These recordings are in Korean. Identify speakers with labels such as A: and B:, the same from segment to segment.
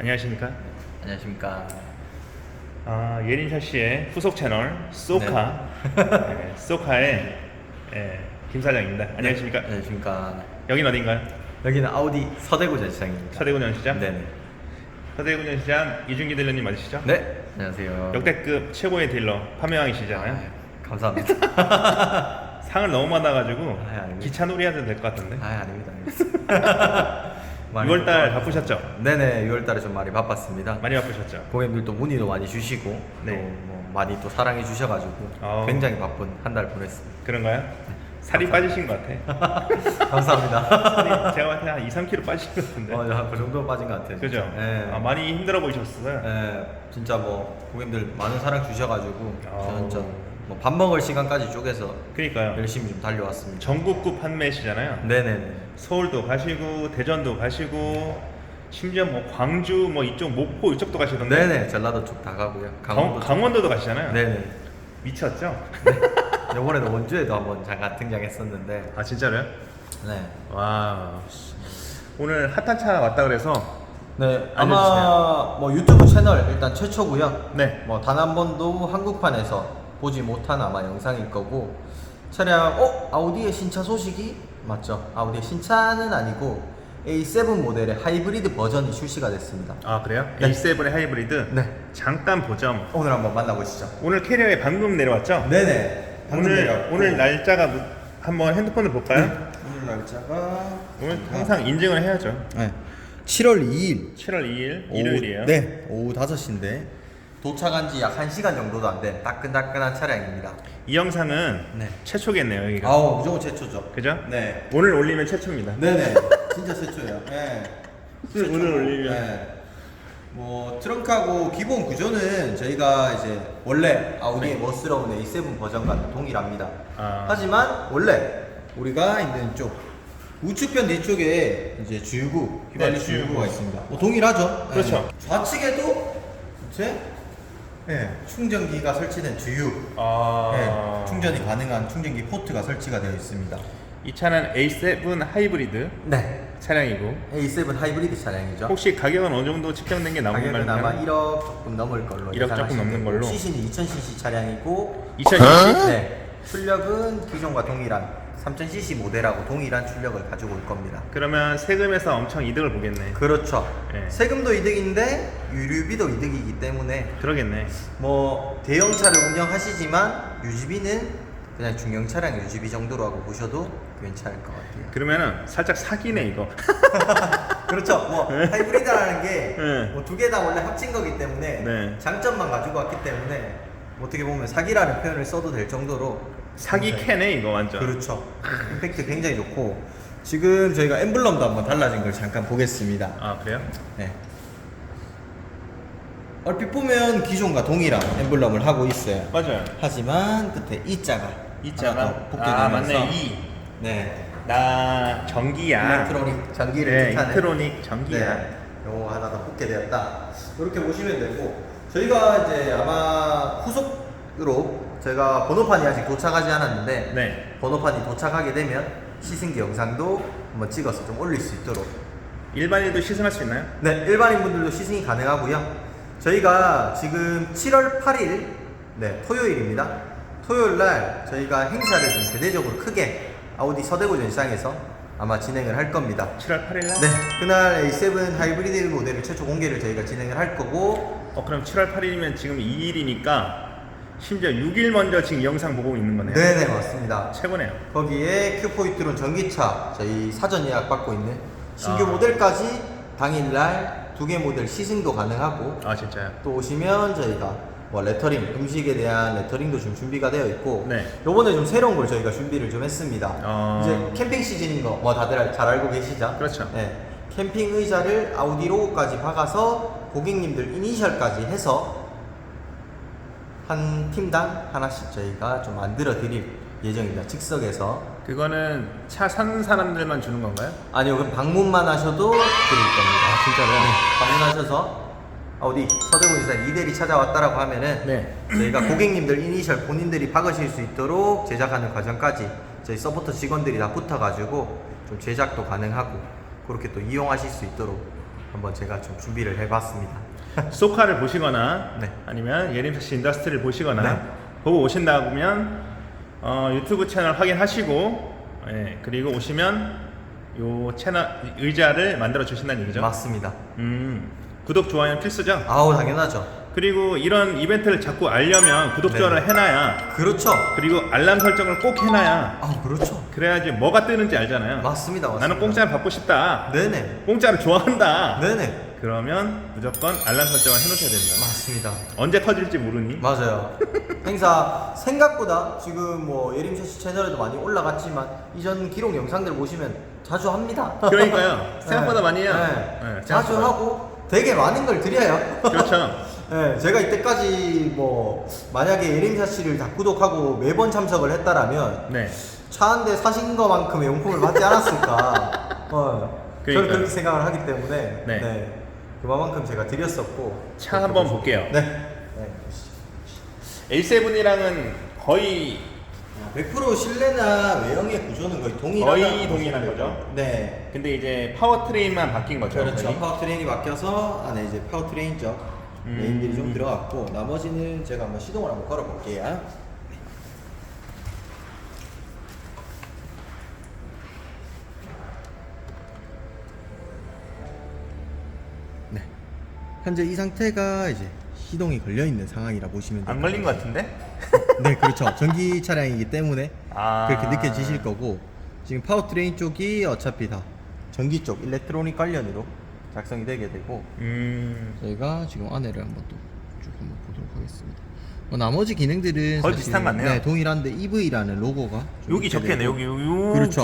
A: 안녕하십니까?
B: 안녕하십니까.
A: 아, 예린샤 씨의 후속 채널 소카, 네, 소카의 예, 김 사장입니다. 안녕하십니까?
B: 네, 안녕하십니까.
A: 여긴 어딘가요?
B: 여기는 아우디 서대구 전시장입니다.
A: 서대구 전 시장?
B: 네네.
A: 서대구 전 시장 이준기 딜러님 맞으시죠?
B: 네. 안녕하세요.
A: 역대급 최고의 딜러 판매왕이시잖아요.
B: 아, 감사합니다.
A: 상을 너무 받아가지고
B: 아, 아닙니다.
A: 기차 놀이 해도 될것 같은데.
B: 아, 아닙니다. 아닙니다. 많이
A: 6월달
B: 바빠-
A: 바쁘셨죠?
B: 네네. 6월달에 좀 많이 바빴습니다.
A: 많이 바쁘셨죠?
B: 고객님들도 문의도 많이 주시고
A: 네.
B: 또뭐 많이 또 사랑해 주셔가지고
A: 어.
B: 굉장히 바쁜 한 달 보냈습니다.
A: 그런가요? 살이 빠지신 것 같아.
B: 감사합니다.
A: 살이 제가 봤을 때한 2, 3kg 빠지신 것 같은데.
B: 어, 한그 정도 빠진 것 같아요.
A: 그죠?
B: 진짜. 네.
A: 아, 많이 힘들어 보이셨어요.
B: 네, 진짜 뭐 고객님들 많은 사랑 주셔가지고
A: 아우.
B: 진짜 뭐밥 먹을 시간까지 쪼개서
A: 그러니까요.
B: 열심히 좀 달려왔습니다.
A: 전국구 판매시잖아요.
B: 네네네.
A: 서울도 가시고 대전도 가시고 심지어 뭐 광주 뭐 이쪽 목포 이쪽도 가시던데.
B: 네네. 전라도 쪽 다 가고요.
A: 강원도
B: 강원도.
A: 강 원도도 가시잖아요.
B: 네네.
A: 미쳤죠?
B: 이번에도 원주에도 한번 잠깐 등장했었는데.
A: 아 진짜로요?
B: 네.
A: 와 오늘 핫한 차 왔다 그래서
B: 네.
A: 알려주세요.
B: 아마 뭐 유튜브 채널 일단 최초고요.
A: 네.
B: 뭐 단 한 번도 한국판에서 보지 못한 아마 영상일 거고 차량 어 아우디의 신차 소식이 맞죠? 아우디의 신차는 아니고 A7 모델의 하이브리드 버전이 출시가 됐습니다.
A: 아 그래요?
B: 네.
A: A7의 하이브리드.
B: 네.
A: 잠깐 보점.
B: 오늘 한번 만나보시죠.
A: 오늘 캐리어에 방금 내려왔죠?
B: 네네.
A: 오늘 오늘 날짜가 무- 한번 핸드폰을 볼까요?
B: 오늘 날짜가
A: 오늘 항상 인증을 해야죠.
B: 네. 7월 2일
A: 7월 2일 일요일이에요.
B: 네. 오후 5시인데 도착한 지 약 1시간 정도도 안 된 따끈따끈한 차량입니다.
A: 이 영상은
B: 네.
A: 최초겠네요, 여기가.
B: 아우 무조건 최초죠.
A: 그죠?
B: 네.
A: 오늘 올리면 최초입니다.
B: 네네. 진짜 최초예요. 네. 최초고,
A: 오늘 올리면.
B: 네. 뭐 트렁크하고 기본 구조는 저희가 이제 원래 아우디의
A: 네.
B: 멋스러운 A7 버전과 동일합니다.
A: 아.
B: 하지만 원래 우리가 있는 쪽 우측편 뒤쪽에 이제 주유구 휘발유
A: 네, 주유구.
B: 주유구가 있습니다. 뭐 동일하죠.
A: 그렇죠.
B: 네. 좌측에도 이제 네, 충전기가 설치된 주유.
A: 아.
B: 네, 충전이 가능한 충전기 포트가 설치가 되어 있습니다.
A: 이 차는 A7 하이브리드
B: 네.
A: 차량이고
B: A7 하이브리드 차량이죠.
A: 혹시 가격은 어느 정도 측정된 게 나온
B: 가격은 아마
A: 건가요?
B: 1억 조금 넘을 걸로
A: 1억 조금 넘는 걸로?
B: 시신이 2000cc 차량이고
A: 2020?
B: 네. 출력은 기존과 동일한 3000cc 모델하고 동일한 출력을 가지고 올 겁니다.
A: 그러면 세금에서 엄청 이득을 보겠네.
B: 그렇죠.
A: 네.
B: 세금도 이득인데 유류비도 이득이기 때문에
A: 그러겠네.
B: 뭐 대형차를 운영하시지만 유지비는 그냥 중형 차량 유지비 정도로 하고 보셔도 괜찮을 것 같아요.
A: 그러면은 살짝 사기네 이거.
B: 그렇죠. 뭐 하이브리드라는 게
A: 네.
B: 뭐 두 개 다 원래 합친 거기 때문에
A: 네.
B: 장점만 가지고 왔기 때문에 어떻게 보면 사기라는 표현을 써도 될 정도로
A: 사기
B: 굉장히-
A: 캐네 이거 완전.
B: 그렇죠. 임팩트 굉장히 좋고 지금 저희가 엠블럼도 한번 달라진 걸 잠깐 보겠습니다.
A: 아 그래요?
B: 네. 얼핏 보면 기존과 동일한 엠블럼을 하고 있어요.
A: 맞아요.
B: 하지만 끝에 이 자가
A: 이
B: 하나
A: 자가
B: 더 붙게
A: 아 맞네 이.
B: 네.
A: 나 전기야.
B: 일렉트로닉 전기를
A: 네,
B: 뜻하는
A: 일렉트로닉 전기야.
B: 네, 요거 하나 더 붙게 되었다. 이렇게 보시면 되고 저희가 이제 아마 후속으로 저희가 번호판이 아직 도착하지 않았는데
A: 네.
B: 번호판이 도착하게 되면 시승기 영상도 한번 찍어서 좀 올릴 수 있도록
A: 일반인도 시승할 수 있나요?
B: 네 일반인 분들도 시승이 가능하고요. 저희가 지금 7월 8일 네 토요일입니다. 토요일 날 저희가 행사를 좀 대대적으로 크게 아우디 서대구 전시장에서 아마 진행을 할 겁니다.
A: 7월 8일 날?
B: 네, 그날 A7 하이브리드 모델을 최초 공개를 저희가 진행을 할 거고
A: 어 그럼 7월 8일이면 지금 2일이니까 심지어 6일 먼저 지금 이 영상 보고 있는 거네요.
B: 네네 맞습니다.
A: 최고네요.
B: 거기에 큐포이트론 전기차 저희 사전 예약 받고 있는 신규
A: 아.
B: 모델까지 당일날 두 개 모델 시승도 가능하고
A: 아 진짜요?
B: 또 오시면 저희가 뭐 레터링 음식에 대한 레터링도 좀 준비가 되어 있고
A: 네.
B: 요번에 좀 새로운 걸 저희가 준비를 좀 했습니다.
A: 어.
B: 이제 캠핑 시즌인 거 뭐 다들 알- 잘 알고 계시죠?
A: 그렇죠.
B: 네. 캠핑 의자를 아우디 로고까지 박아서 고객님들 이니셜까지 해서 한 팀당 하나씩 저희가 좀 만들어 드릴 예정입니다. 즉석에서
A: 그거는 차 산 사람들만 주는 건가요?
B: 아니요, 그럼 방문만 하셔도 드릴 겁니다.
A: 아, 진짜로요?
B: 네, 방문하셔서 아우디 서대문지사 이대리 찾아왔다라고 하면은
A: 네.
B: 저희가 고객님들 이니셜 본인들이 박으실 수 있도록 제작하는 과정까지 저희 서포터 직원들이 다 붙어가지고 좀 제작도 가능하고 그렇게 또 이용하실 수 있도록 한번 제가 좀 준비를 해봤습니다.
A: 소카를 보시거나
B: 네.
A: 아니면 예림사씨 인더스트리를 보시거나
B: 네.
A: 보고 오신다 보면 어, 유튜브 채널 확인하시고 예, 그리고 오시면 요 채널 의자를 만들어 주신다는 얘기죠.
B: 맞습니다.
A: 음, 구독 좋아요는 필수죠.
B: 아우 당연하죠.
A: 그리고 이런 이벤트를 자꾸 알려면 구독 좋아요를
B: 네.
A: 해놔야
B: 그렇죠.
A: 그리고 알람 설정을 꼭 해놔야
B: 아 그렇죠.
A: 그래야지 뭐가 뜨는지 알잖아요.
B: 맞습니다. 맞습니다.
A: 나는 공짜를 받고 싶다.
B: 네네.
A: 공짜를 좋아한다.
B: 네네.
A: 그러면 무조건 알람 설정을 해놓으셔야 된다.
B: 맞습니다.
A: 언제 터질지 모르니.
B: 맞아요. 행사 생각보다 지금 뭐 예림샤씨 채널에도 많이 올라갔지만 이전 기록 영상들 보시면 자주 합니다.
A: 그러니까요. 생각보다
B: 네.
A: 많이 해요.
B: 네.
A: 네,
B: 자주
A: 생각보다.
B: 하고 되게 많은 걸 드려요.
A: 그렇죠.
B: 네, 제가 이때까지 뭐 만약에 예림샤 씨를 다 구독하고 매번 참석을 했다라면
A: 네.
B: 차 한 대 사신 것만큼의 용품을 받지 않았을까. 어, 저는
A: 그러니까요.
B: 그렇게 생각을 하기 때문에
A: 네.
B: 네. 그만큼 제가 드렸었고
A: 차 한번 볼게요.
B: 네. 네. 보시죠.
A: A7이랑은 거의
B: 100% 실내나 외형의 구조는 거의 동일하다.
A: 거의 동일한 거죠?
B: 네.
A: 근데 이제 파워트레인만 바뀐 거죠.
B: 그렇죠.
A: 거의.
B: 파워트레인이 바뀌어서 안에 이제 파워트레인적
A: 음.
B: 메인들이 좀 들어갔고 나머지는 제가 한번 시동을 한번 걸어 볼게요. 현재 이 상태가 이제 시동이 걸려 있는 상황이라 보시면
A: 안 걸린 것. 같은데?
B: 네, 그렇죠. 전기 차량이기 때문에
A: 아.
B: 그렇게 느껴지실 거고 지금 파워트레인 쪽이 어차피 다 전기 쪽 일렉트로닉 관련으로 작성이 되게 되고
A: 음.
B: 저희가 지금 안에를 한번 또쭉 한번 보도록 하겠습니다. 뭐 나머지 기능들은
A: 거의 비슷한 것 같네요.
B: 네, 동일한데 EV라는 로고가 좀
A: 여기 적혀있네. 여기 여기
B: 그렇죠.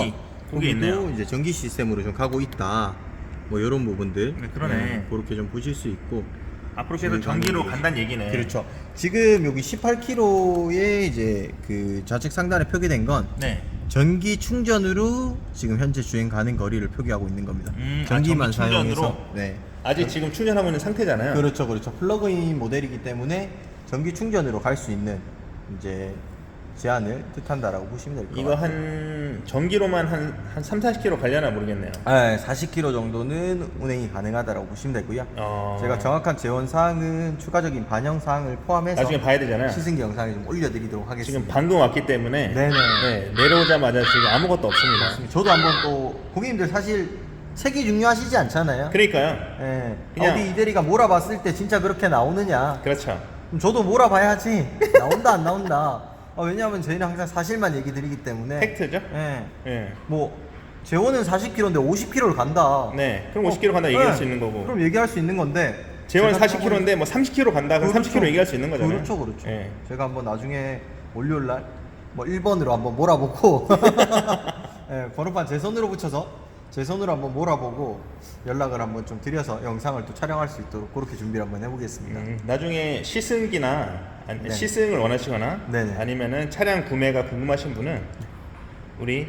B: 거기도
A: 있네요.
B: 이제 전기 시스템으로 좀 가고 있다. 뭐 이런 부분들
A: 네, 그러네.
B: 그렇게 좀 보실 수 있고
A: 앞으로 계속 전기로 간다는 얘기네.
B: 그렇죠. 지금 여기 18km의 이제 그 좌측 상단에 표기된 건
A: 네.
B: 전기 충전으로 지금 현재 주행 가능 거리를 표기하고 있는 겁니다.
A: 음, 아,
B: 전기만
A: 전기 충전으로?
B: 사용해서 네.
A: 아직 지금 충전하고 있는 상태잖아요.
B: 그렇죠, 그렇죠. 플러그인 모델이기 때문에 전기 충전으로 갈 수 있는 이제 제한을 뜻한다라고 보시면 될 것
A: 이거
B: 같아요.
A: 한 전기로만 한, 한 3, 40km 가려나 모르겠네요.
B: 네, 40km 정도는 운행이 가능하다라고 보시면 되고요.
A: 어.
B: 제가 정확한 재원 사항은 추가적인 반영 사항을 포함해서
A: 나중에 봐야 되잖아요.
B: 시승기 영상에 좀 올려드리도록 하겠습니다.
A: 지금 방금 왔기 때문에
B: 네네.
A: 네, 내려오자마자 지금 아무것도 없습니다.
B: 맞습니다. 저도 한번 또 고객님들 사실 색이 중요하시지 않잖아요.
A: 그러니까요.
B: 예.
A: 그냥-
B: 어디 이대리가 몰아봤을 때 진짜 그렇게 나오느냐?
A: 그렇죠.
B: 그럼 저도 몰아봐야지 나온다 안 나온다. 어, 왜냐하면 저희는 항상 사실만 얘기 드리기 때문에.
A: 팩트죠?
B: 예.
A: 예.
B: 뭐 재원은 40km인데 50km를 간다.
A: 네. 그럼 50km 간다 얘기할 수 있는 거고.
B: 그럼 얘기할 수 있는 건데.
A: 재원
B: 제가
A: 40km인데 뭐 30km 간다. 그럼 30km 얘기할 수 있는 거잖아요.
B: 그렇죠, 그렇죠.
A: 예.
B: 제가 한번 나중에 월요일 날뭐 1번으로 한번 몰아보고 예, 번호판 제 손으로 붙여서 제 손으로 한번 몰아보고 연락을 한번 좀 드려서 영상을 또 촬영할 수 있도록 그렇게 준비를 한번 해보겠습니다.
A: 음, 나중에 시승기나 아니,
B: 네.
A: 시승을 원하시거나
B: 네네.
A: 아니면은 차량 구매가 궁금하신 분은 우리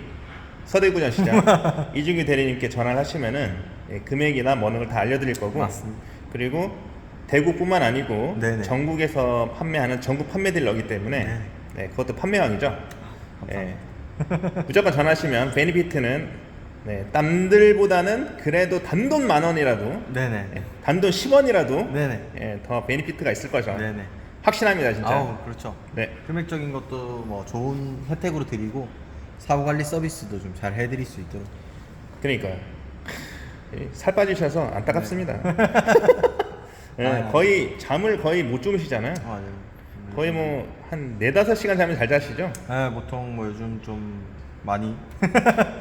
A: 서대구전 시장 이준규 대리님께 전화를 하시면은 예, 금액이나 뭐 어느 걸다 알려드릴 거고
B: 맞습니다.
A: 그리고 대구뿐만 아니고
B: 네네.
A: 전국에서 판매하는 전국 판매 딜러기 때문에
B: 네네.
A: 네, 그것도 판매왕이죠. 예. 무조건 전화하시면 베니피트는 네, 남들보다는 그래도 단돈 만 원이라도
B: 네네.
A: 예, 단돈 10원이라도
B: 네네.
A: 예, 더 베니피트가 있을 거죠.
B: 네네.
A: 확신합니다, 진짜.
B: 아우 그렇죠.
A: 네.
B: 금액적인 것도 뭐 좋은 혜택으로 드리고 사고 관리 서비스도 좀 잘 해드릴 수 있도록.
A: 그러니까요. 예, 살 빠지셔서 안타깝습니다. 예,
B: 아,
A: 거의 잠을 거의 못 주무시잖아요.
B: 아, 네.
A: 거의 뭐 한 네다섯 시간 자면 잘 자시죠?
B: 네, 보통 뭐 요즘 좀 많이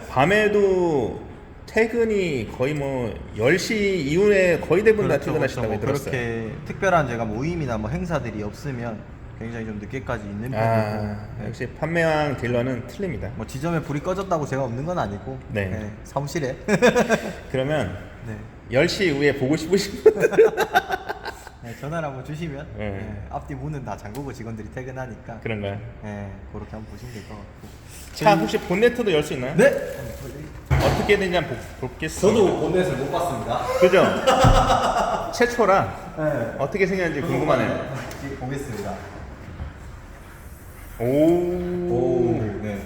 A: 밤에도 퇴근이 거의 뭐 10시 이후에 거의 대부분 다
B: 그렇죠,
A: 퇴근하신다고
B: 그렇죠. 뭐
A: 들었어요.
B: 그렇게 특별한 제가 모임이나 뭐 행사들이 없으면 굉장히 좀 늦게까지 있는 편이고
A: 아,
B: 네.
A: 역시 판매왕 딜러는 틀립니다.
B: 뭐 지점에 불이 꺼졌다고 제가 없는 건 아니고
A: 네.
B: 사무실에
A: 그러면
B: 네.
A: 10시 이후에 보고 싶으신 분들
B: 네, 전화를 한번 주시면
A: 네.
B: 네, 앞뒤 문은 다 잠그고 직원들이 퇴근하니까
A: 그런가요?
B: 네, 그렇게 한번 보시면 될 것 같고
A: 차 혹시 본네트도 열 수 있나요?
B: 네!
A: 어떻게 되는지 한번 보- 보겠습니다.
B: 본넷을 못 봤습니다
A: 그죠? 최초라
B: 네.
A: 어떻게 생겼는지 궁금하네요.
B: 보겠습니다
A: 오.
B: 오, 네.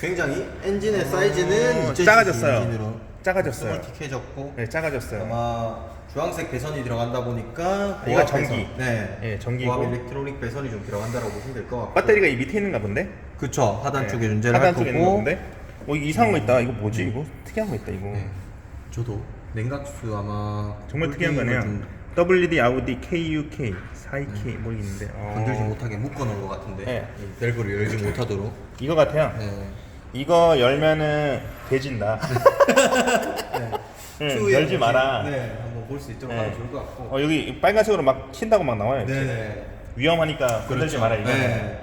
B: 굉장히 엔진의 사이즈는
A: 오,
B: 2.7
A: 작아졌어요.
B: 엔진으로
A: 작아졌어요.
B: 스몰틱해졌고
A: 네, 작아졌어요.
B: 아마 주황색 배선이 들어가다 보니까
A: 이거 전기.
B: 배선. 네,
A: 예, 전기고.
B: 고압 일렉트로닉 배선이 좀 들어간다고 보시면 될 것 같고
A: 배터리가 이 밑에 있는가 본데?
B: 그쵸 하단
A: 네,
B: 쪽에 존재를
A: 하단
B: 할
A: 쪽에 있는
B: 거고
A: 건데? 어, 이거 이상한 거 있다. 이거 뭐지? 이거 특이한 거 있다. 이거
B: 네. 저도 냉각수 아마
A: 정말 특이한 거네요.
B: 좀
A: WD 아우디 KUK 42K 뭐 있는데. 어,
B: 건들지 못하게 묶어놓은 것 같은데
A: 네.
B: 이 밸브를 열지 못하도록
A: 이거 같아요.
B: 네.
A: 이거 열면은 돼진다. 네,
B: 추후에
A: 열지
B: 한번
A: 마라.
B: 네 한번 볼 수 있도록
A: 네.
B: 하면 좋을 것 같고
A: 어, 여기 빨간색으로 막 튄다고 막 나와요. 이렇게.
B: 네네
A: 위험하니까 건들지 마라 이거.
B: 네.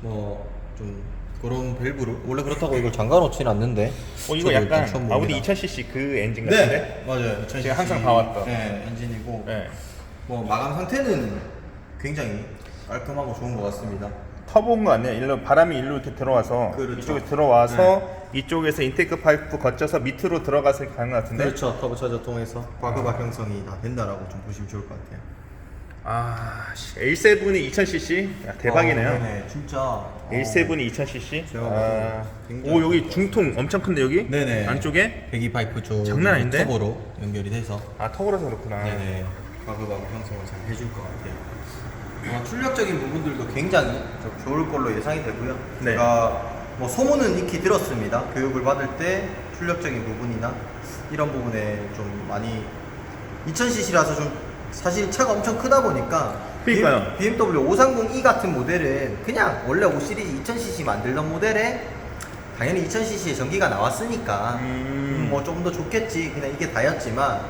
B: 뭐좀 그런 밸브를 원래 그렇다고 이걸 잠가놓진 않는데
A: 어, 이거
B: 저도
A: 약간
B: 일단 처음
A: 아우디
B: 봅니다.
A: 2000cc 그 엔진 같은데?
B: 네 맞아요 2000cc.
A: 제가 항상 봐왔던.
B: 네 엔진이고
A: 네.
B: 뭐 마감 상태는 굉장히 깔끔하고 좋은 것 같습니다
A: 터보인 거 아니에요? 일로 바람이 일로 이렇게 들어와서
B: 그렇죠.
A: 이쪽에 들어와서 이쪽에서 인테이크 파이프 거쳐서 밑으로 들어가서 가는 것 같은데.
B: 그렇죠 터보 차저 통해서 과급압 형성이 다 된다라고 좀 보시면 좋을 것 같아요
A: 아, 씨, A7이 2000cc? 야, 대박이네요.
B: 어, 네네 진짜 어.
A: A7이 2000cc?
B: 제가
A: 아,
B: 봐도 굉장히
A: 오 여기 중통 엄청 큰데 여기?
B: 네네
A: 안쪽에?
B: 배기 파이프 쪽
A: 장난 아닌데?
B: 터보로 연결이 돼서
A: 아 터보라서 그렇구나.
B: 네네 과급압 형성을 잘 해줄 것 같아요. 어, 출력적인 부분들도 굉장히 좀 좋을 걸로 예상이 되고요.
A: 네.
B: 제가 뭐 소문은 익히 들었습니다. 교육을 받을 때 출력적인 부분이나 이런 부분에 좀 많이 2000cc라서 좀 사실 차가 엄청 크다 보니까
A: 그러니까요.
B: BMW 530e 같은 모델은 그냥 원래 5 시리즈 2000cc 만들던 모델에 당연히 2000cc의 전기가 나왔으니까
A: 음.
B: 뭐좀더 좋겠지 그냥 이게 다였지만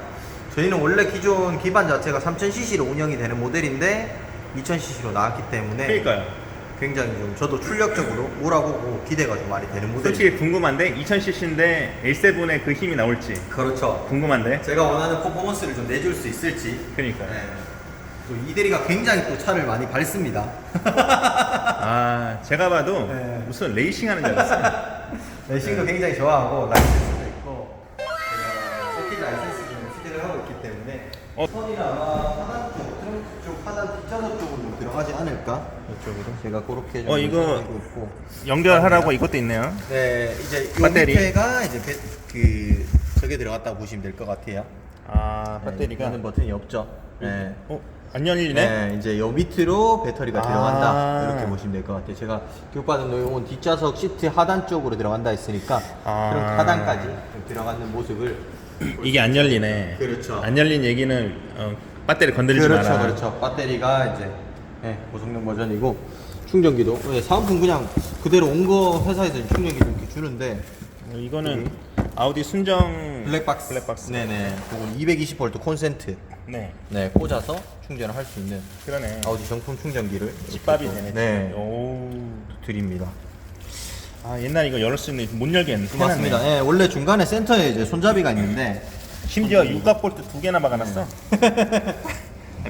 B: 저희는 원래 기존 기반 자체가 3000cc로 운영이 되는 모델인데 2000cc로 나왔기 때문에
A: 그러니까요.
B: 굉장히 좀 저도 출력적으로 오라고 기대가 좀 많이 되는 모델
A: 솔직히 궁금한데 2000cc인데 A7의 그 힘이 나올지
B: 그렇죠
A: 궁금한데.
B: 제가 원하는 퍼포먼스를 좀 내줄 수 있을지
A: 그러니까.
B: 네. 또 이대리가 굉장히 또 차를 많이 밟습니다
A: 아 제가 봐도
B: 네.
A: 무슨 레이싱하는 줄 알았어요.
B: 레이싱도 굉장히 좋아하고 라이센스도 있고 제가 세팅 라이센스 좀 취득을 하고 있기 때문에
A: 어.
B: 선이나 아마 하단 쪽, 트렁크 쪽 하단 뒷좌석 쪽으로 들어가지 않을까 이쪽으로 제가 그렇게 좀
A: 어, 이거-
B: 있고
A: 연결하라고 이것도 있네요.
B: 네 이제 요
A: 배터리.
B: 밑에가 이제 배, 그 저게 들어갔다고 보시면 될 것 같아요
A: 아 배터리가.
B: 는 버튼이 없죠 네.
A: 어? 안 열리네?
B: 네, 이제 요 밑으로 배터리가
A: 아.
B: 들어간다 이렇게 보시면 될 것 같아요. 제가 교육받은 내용은 뒷좌석 시트 하단 쪽으로 들어간다 했으니까
A: 아.
B: 그럼 하단까지 좀 들어가는 모습을
A: 이게 안 열리네.
B: 그렇죠.
A: 안 열린 얘기는 어, 배터리 건드리지
B: 그렇죠,
A: 마라.
B: 그렇죠. 배터리가 이제 네, 고성능 버전이고 충전기도 네, 사은품 그냥 그대로 온 거 회사에서 충전기 이렇게 주는데
A: 어, 이거는 아우디 순정
B: 블랙박스,
A: 블랙박스.
B: 네네, 그건 220V 콘센트
A: 네.
B: 네 꽂아서 충전을 할 수 있는
A: 그러네.
B: 아우디 정품 충전기를
A: 집밥이
B: 또,
A: 되네.
B: 네,
A: 오.
B: 드립니다.
A: 아 옛날 이거 열을 수 있는 못 열겠는데.
B: 맞습니다. 예, 원래 중간에 센터에 이제 손잡이가 있는데
A: 심지어 육각 볼트 두 개나 박아놨어.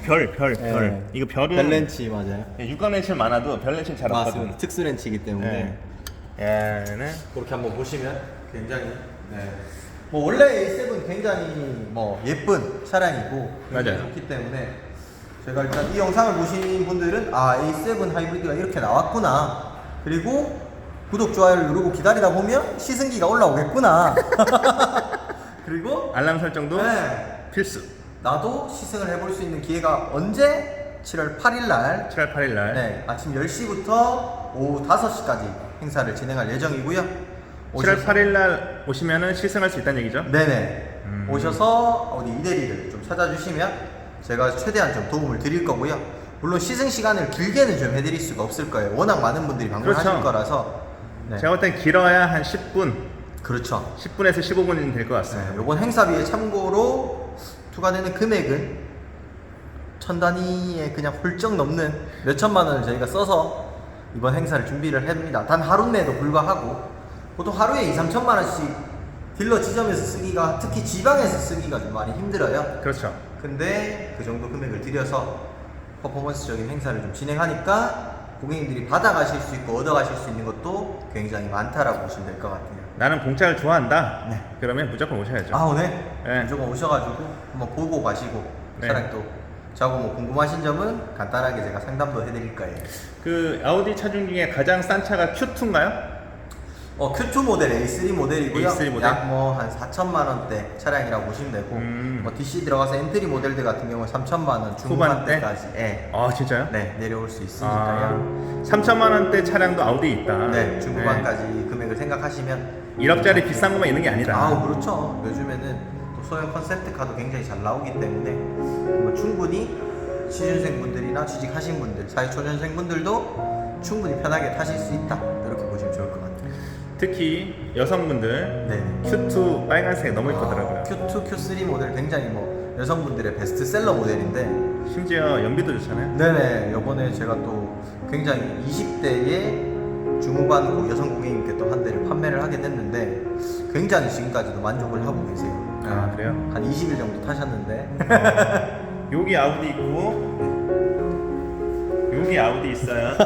A: 별, 별, 별.
B: 네.
A: 이거 별은
B: 벨렌치 맞아요.
A: 예, 육각 렌치는 많아도 별 렌치는 잘 없거든.
B: 맞습니다. 특수 렌치이기 때문에
A: 네. 얘는
B: 그렇게 한번 보시면 굉장히 네. 뭐 원래 A7 굉장히 뭐 예쁜 차량이고 굉장히
A: 맞아요.
B: 좋기 때문에 제가 일단 이 영상을 보신 분들은 아 A7 하이브리드가 이렇게 나왔구나 그리고 구독 좋아요를 누르고 기다리다 보면 시승기가 올라오겠구나 그리고
A: 알람 설정도
B: 네.
A: 필수.
B: 나도 시승을 해볼 수 있는 기회가 언제 7월 8일 날
A: 7월 8일 날.
B: 네, 아침 10시부터 오후 5시까지 행사를 진행할 예정이고요.
A: 7월 8일 날 오시면은 시승할 수 있다는 얘기죠?
B: 네네.
A: 음.
B: 오셔서 어디 이대리를 좀 찾아주시면 제가 최대한 좀 도움을 드릴 거고요. 물론 시승 시간을 길게는 좀 해드릴 수가 없을 거예요. 워낙 많은 분들이 방문하실
A: 그렇죠.
B: 거라서. 네.
A: 제가 볼 땐 길어야 한 10분,
B: 그렇죠.
A: 10분에서 15분이 될 것 같습니다.
B: 네, 요번 행사비에 참고로 투과되는 금액은 천 단위에 그냥 훌쩍 넘는 몇 천만 원을 저희가 써서 이번 행사를 준비를 합니다. 단 하루 내도 불과하고 보통 하루에 2, 3천만 원씩 딜러 지점에서 쓰기가 특히 지방에서 쓰기가 좀 많이 힘들어요.
A: 그렇죠.
B: 근데 그 정도 금액을 들여서 퍼포먼스적인 행사를 좀 진행하니까 고객님들이 받아가실 수 있고 얻어가실 수 있는 것도 굉장히 많다라고 보시면 될 것 같아요.
A: 나는 공짜를 좋아한다.
B: 네.
A: 그러면 무조건 오셔야죠.
B: 아 오늘
A: 네.
B: 무조건 오셔가지고 한번 보고 가시고
A: 네.
B: 차량 또 저하고 뭐 궁금하신 점은 간단하게 제가 상담도 해드릴 거예요.
A: 그 아우디 차중 중에 가장 싼 차가 Q2인가요?
B: 어, Q2 모델 A3 모델이고요.
A: A3 모델?
B: 약뭐 한 4천만 원대 차량이라고 보시면 되고,
A: 음.
B: 뭐 DC 들어가서 엔트리 모델들 같은 경우는 3천만 원
A: 후반대?
B: 중반대까지 예,
A: 아 진짜요?
B: 네, 내려올 수
A: 아,
B: 있으니까요.
A: 3천만 원대 차량도 아우디 있다.
B: 네, 중후반까지 금액을 생각하시면
A: 1억짜리 비싼 것만 있는 게 아니다.
B: 아, 그렇죠. 요즘에는 또 소형 컨셉트 카도 굉장히 잘 나오기 때문에 뭐 충분히 취준생 분들이나 취직하신 분들, 사회초년생 분들도 충분히 편하게 타실 수 있다. 이렇게 보시면 좋을 것 같아요.
A: 특히 여성분들
B: 네.
A: Q2 빨간색 너무 이쁘더라고요.
B: 아, Q2, Q3 모델 굉장히 뭐 여성분들의 베스트셀러 모델인데
A: 심지어 연비도 좋잖아요.
B: 네네 요번에 제가 또 굉장히 20대의 중후반 고 여성 고객님께 또 한 대를 판매를 하게 됐는데 굉장히 지금까지도 만족을 하고 계세요.
A: 아, 그래요?
B: 한 20일 정도 타셨는데
A: 여기 아우디 있고 여기 아우디 있어요.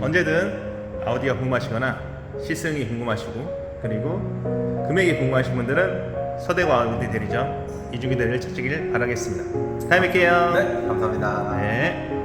A: 언제든 아우디가 궁금하시거나 시승이 궁금하시고 그리고 금액이 궁금하신 분들은 서대구 아우디 대리점 이중기 대리를 찾으길 바라겠습니다. 다음에 뵐게요.
B: 네 감사합니다.
A: 네.